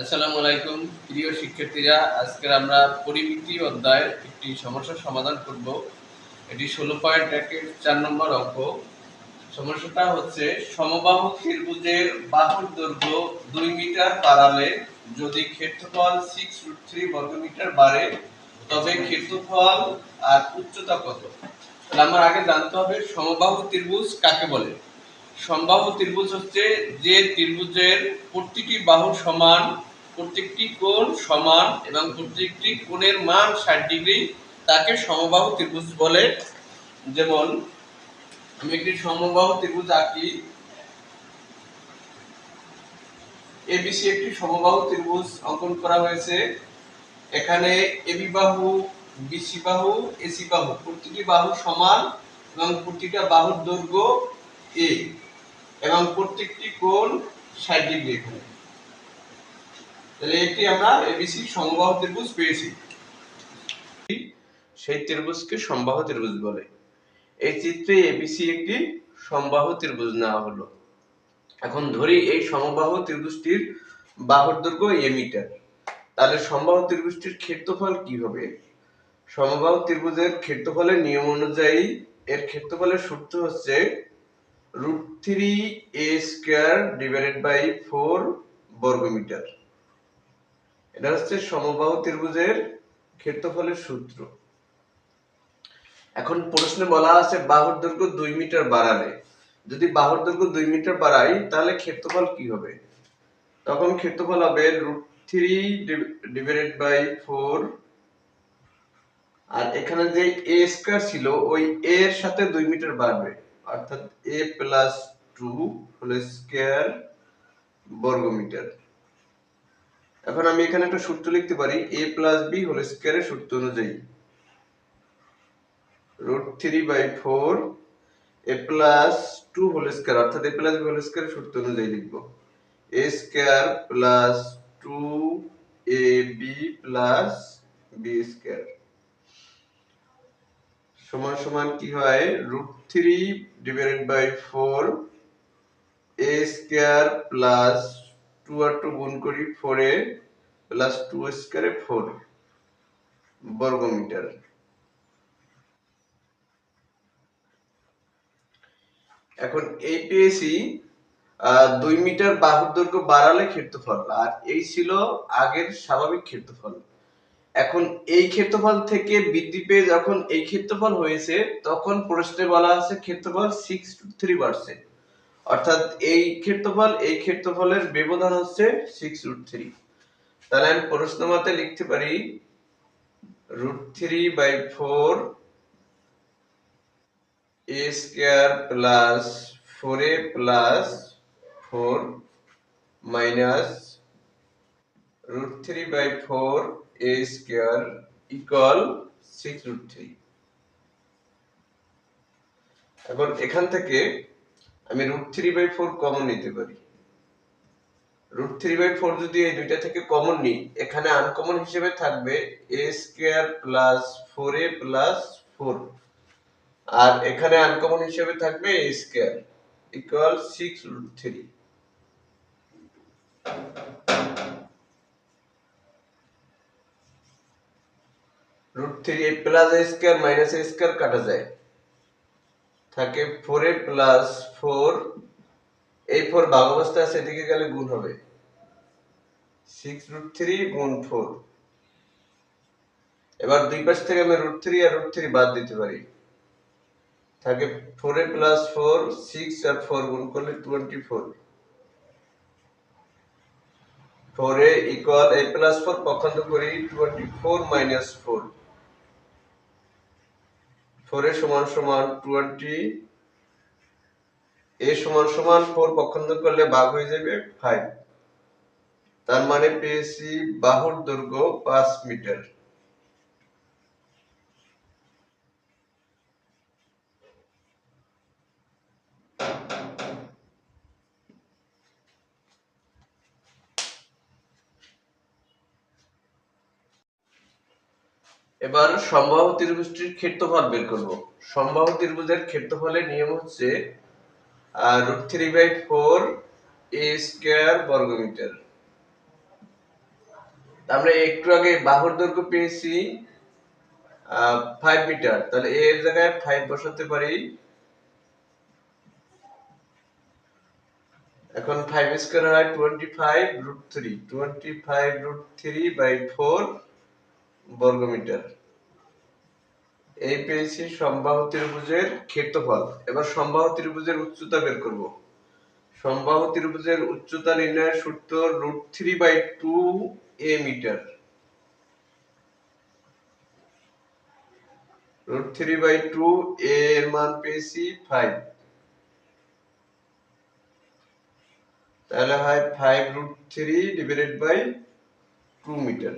আসসালামু আলাইকুম, প্রিয় শিক্ষার্থীরা। আজকে আমরা পরিমিতি অধ্যায়ের একটি সমস্যার সমাধান করব। এটি ষোলো পয়েন্ট একের চার নম্বর অঙ্ক। সমস্যাটা হচ্ছে সমবাহু ত্রিভুজের বাহুর দৈর্ঘ্য দুই মিটার বাড়ালে যদি ক্ষেত্রফল সিক্স রুট থ্রি বর্গমিটার বাড়ে, তবে ক্ষেত্রফল আর উচ্চতা কত? তাহলে আমার আগে জানতে হবে, সমবাহু ত্রিভুজ কাকে বলে? সমবাহু ত্রিভুজ হচ্ছে যে ত্রিভুজের প্রতিটি বাহু সমান, প্রত্যেকটি কোণ সমান এবং প্রত্যেকটি কোণের মান ষাট ডিগ্রি তাকে সমবাহু ত্রিভুজ বলে। যেমন, আমি একটি সমবাহু ত্রিভুজ আঁকি। এবিসি একটি সমবাহু ত্রিভুজ অঙ্কন করা হয়েছে। এখানে এবি বাহু বিসি বাহু এসি বাহু, প্রতিটি বাহু সমান এবং প্রতিটা বাহুর দৈর্ঘ্য এ। এবং প্রত্যেকটি কোণ ষাট ডিগ্রি এখানে। তাহলে এটি আমরা এবিসি সমবাহু ত্রিভুজ পেয়েছি। সেই ত্রিভুজকে সমবাহু ত্রিভুজ বলে। এই চিত্রে এবিসি একটি সমবাহু ত্রিভুজ নেওয়া হলো। এখন ধরি এই সমবাহু ত্রিভুজটির বাহুর দৈর্ঘ্য এ মিটার। তাহলে সমবাহু ত্রিভুজটির ক্ষেত্রফল কি হবে? সমবাহু ত্রিভুজের ক্ষেত্রফলের নিয়ম অনুযায়ী এর ক্ষেত্রফলের সূত্র হচ্ছে root three A square divided by four বর্গমিটার। এটা হচ্ছে সমবাহু ত্রিভুজের ক্ষেত্রফলের সূত্র। এখন প্রশ্নে বলা আছে বাহুর দৈর্ঘ্য দুই মিটার বাড়ালে। যদি বাহুর দৈর্ঘ্য দুই মিটার বাড়াই, তাহলে ক্ষেত্রফল কি হবে? তখন ক্ষেত্রফল হবে root three divided by four আর এখানে যে এ স্কোয়ার ছিল, ওই এর সাথে দুই মিটার বাড়বে। অর্থাৎ A plus two whole square বর্গমিটার। এখন আমি এখানে একটা সূত্র লিখতে পারি এ প্লাস বি হোল স্কোয়ারের সূত্র অনুযায়ী। Root three by four A plus two whole square অর্থাৎ এ প্লাস বি হোল স্কোয়ারের সূত্র অনুযায়ী লিখব। A square plus two A B plus B square সমান সমান কি হয়? Root three divided by four A square plus two R two গুণ করি ফোর এ প্লাস টু স্কোয়ারে ফোর বর্গমিটার। এখন এই পেয়েছি দুই মিটার বাহুর দৈর্ঘ্য বাড়ালে ক্ষেত্রফল, আর এই ছিল আগের স্বাভাবিক ক্ষেত্রফল। এখন এই ক্ষেত্রফল থেকে বৃদ্ধি পেয়ে যখন এই ক্ষেত্রফল হয়েছে, তখন প্রশ্নে বলা আছে ক্ষেত্রফল সিক্স টু থ্রি পার্সেন্ট অর্থাৎ এই ক্ষেত্রফল, এই ক্ষেত্রফলের ব্যবধান হচ্ছে সিক্স রুট থ্রি তাহলে আমি প্রশ্ন মতে লিখতে পারি root three by four A square plus four A plus four minus root 3 by 4 a square equal 6 root 3 এখন এখান থেকে আমি root 3 by 4 কমন নিতে পারি। root 3 by 4 যদি এই দুইটা থেকে কমন নিই, এখানে আনকমন হিসেবে থাকবে a square plus 4a plus 4 আর এখানে আনকমন হিসেবে থাকবে a square equal 6 root 3 root three A plus A square minus A square কাটা যায়। থাকে ফোর এ প্লাস ফোর এই ফোর ভাগ অবস্থা আছে এদিকে গেলে গুণ হবে। সিক্স রুট থ্রি গুণ ফোর এবার দুই পাশ থেকে আমি রুট থ্রি আর রুট থ্রি বাদ দিতে পারি। থাকে four A plus four six R four গুণ করলে twenty four four A equal A plus four পক্ষান্ত করি twenty four minus four four সমান সমান টোয়েন্টি এ সমান সমান ফোর পক্ষান্তর করলে বাঘ হয়ে যাবে ফাইভ তার মানে পেয়েছি বাহুর দৈর্ঘ্য পাঁচ মিটার। এবার সম্ভাব্য ত্রিভুজটির ক্ষেত্রফল বের করব। সম্ভাব্য ত্রিভুজের ক্ষেত্রফলের নিয়ম হচ্ছে root three by four A square বর্গমিটার। আমরা একটু আগে বাহুর দৈর্ঘ্য পেয়েছি ফাইভ মিটার তাহলে এর জায়গায় ফাইভ বসাতে পারি। এখন ফাইভ স্কোয়ার হয় twenty five root three twenty five root three by four বর্গমিটার। এই পেয়েছি সমবাহু ত্রিভুজের ক্ষেত্রফল। এবার সমবাহু ত্রিভুজের উচ্চতা বের করব। সমবাহু ত্রিভুজের উচ্চতা নির্ণয়ের সূত্র root three by two A metre. Root three by two এর মান পেয়েছি ফাইভ। তাহলে হয় five root three divided by two metre.